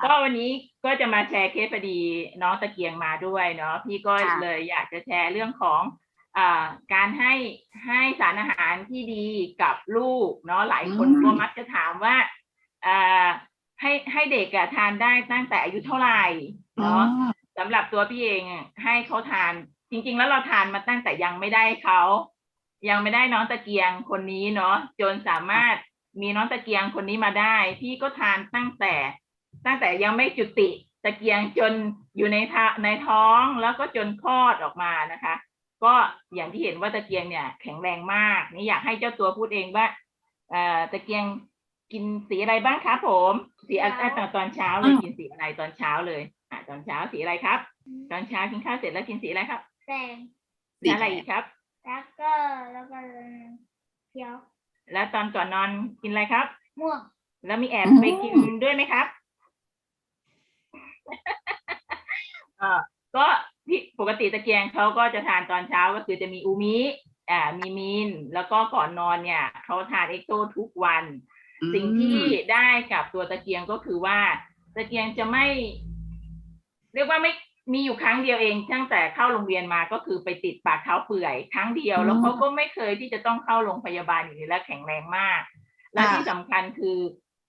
ค่ะก็วันนี้ก็จะมาแชร์เคสพอดีน้องตะเกียงมาด้วยเนาะพี่ก็ค่ะเลยอยากจะแชร์เรื่องของอ่าการให้ให้สารอาหารที่ดีกับลูกเนาะหลายคนก็มักจะถามว่าอ่าให้ให้เด็กอะทานได้ตั้งแต่อายุเท่าไหร่อ๋อ เนาะ สำหรับตัวพี่เองอะให้เขาทาน จริง ๆ แล้วเราทานมาตั้งแต่ยังไม่ได้เขา ยังไม่ได้น้องตะเกียงคนนี้เนาะจนสามารถมีน้องตะเกียงคนนี้มาได้ พี่ก็ทานตั้งแต่ ตั้งแต่ยังไม่จุติตะเกียงจนอยู่ในท้าในท้องแล้วก็จนคลอดออกมานะคะ ก็อย่างที่เห็นว่าตะเกียงเนี่ยแข็งแรงมาก นี่อยากให้เจ้าตัวพูดเองว่าเอ่อตะเกียงกินสีอะไรบ้างครับผมสีอะไรเช้าตอนตอนเช้าเลยกินสีอะไรตอนเช้าเลยอะตอนเช้าสีอะไรครับ ตอนเช้ากินข้าวเสร็จแล้วกินสีอะไรครับแดงสีอะไรอีกครับแล้วก็แล้วก็เขียวแล้วตอนก่อนนอนกินอะไรครับม่วงแล้วมีแอบไปกินด้วยไหมครับ เออ ก็พี่ปกติตะเกียงเขาก็จะทานตอนเช้าก็คือจะมีอูมิอ่ามีมีนแล้วก็ก่อนนอนเนี่ยเขาทานเอ็กโตทุกวันอืมสิ่งที่ได้กับตัวตะเกียงก็คือว่า ตะเกียงจะไม่ เรียกว่าไม่มีอยู่ครั้งเดียวเองตั้งแต่เข้าโรงเรียนมาก็คือไปติดปากเท้าเปื่อยครั้งเดียว แล้วเขาก็ไม่เคยที่จะต้องเข้าโรงพยาบาลอย่างนี้และแข็งแรงมาก และที่สำคัญคือ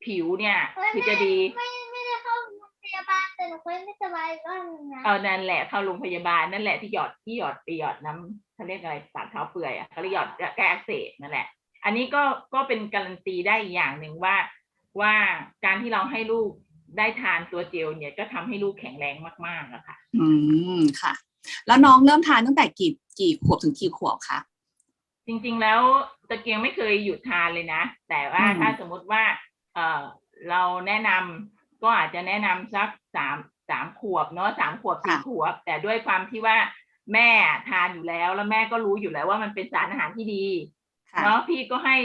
ผิวเนี่ยคือจะดี แต่หนูเคยไม่สบายก็หนึ่งนะเออนั่นแหละเข้าโรงพยาบาลนั่นแหละที่หยอดที่หยอดไปหยอดน้ำเขาเรียกอะไรปากเท้าเปื่อยอะเขาเรียกหยอดแก้อักเสบนั่นแหละ อันนี้ก็ก็เป็นการันตีได้อีกอย่างหนึ่งว่า ว่าการที่เราให้ลูกได้ทานตัวเจลเนี่ยก็ทำให้ลูกแข็งแรงมากๆอะค่ะ อืมค่ะ แล้วน้องเริ่มทานตั้งแต่กี่กี่ขวบถึงกี่ขวบคะจริงๆแล้วตะเกียงไม่เคยหยุดทานเลยนะ แต่ว่าอืมถ้าสมมุติว่า เออเราแนะนำ ก็อาจจะแนะนำสักสามสามขวบเนาะสามขวบสี่ขวบ แต่ด้วยความที่ว่าแม่ทานอยู่แล้วแล้วแม่ก็รู้อยู่แล้วว่ามันเป็นสารอาหารที่ดีค่ะเนาะพี่ก็ให้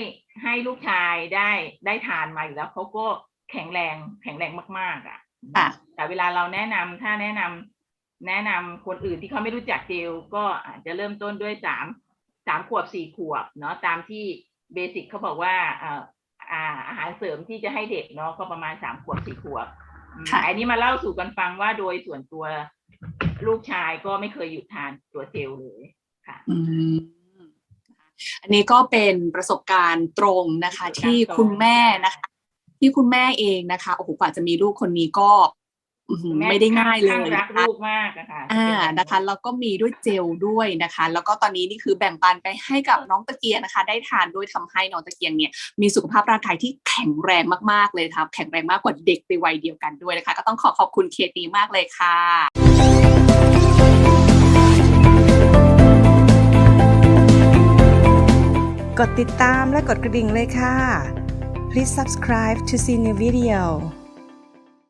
ให้ลูกชายได้ได้ทานมาอยู่แล้วเขาก็แข็งแรงแข็งแรงมากๆอะค่ะแต่เวลาเราแนะนำถ้าแนะนำแนะนำคนอื่นที่เขาไม่รู้จักเจลก็อาจจะเริ่มต้นด้วยสามสามขวบสี่ขวบเนาะตามที่เบสิกเขาบอกว่า เอ่ออ่าอาหารเสริมที่จะให้เด็กเนาะก็ประมาณสามขวบสี่ขวบอืมค่ะอันนี้มาเล่าสู่กันฟังว่าโดยส่วนตัวลูกชายก็ไม่เคยหยุดทานตัวเจลเลยค่ะอืมอันนี้ก็เป็นประสบการณ์ตรงนะคะประสบการณ์ที่ตรงคุณแม่นะคะ ที่คุณแม่เองนะคะโอ้โหกว่าจะมีลูกคนนี้ก็อื้อหือแไม่ได้ง่ายเลยข้งรักนะคะลูกมากอะค่ะอ่าเป็นแบบนะคะแล้วก็มีด้วยเจลด้วยนะคะ แล้วก็ตอนนี้นี่คือแบ่งปันไปให้กับน้องตะเกียงนะคะ ได้ทานด้วยทำให้น้องตะเกียงเนี่ยมีสุขภาพร่างกายที่แข็งแรงมากๆเลยครับแข็งแรงมากกว่าเด็กในวัยเดียวกันด้วยนะคะ ก็ต้องขอขอบคุณเคตีมากเลยค่ะกดติดตามและกดกระดิ่งเลยค่ะ Please subscribe to see new video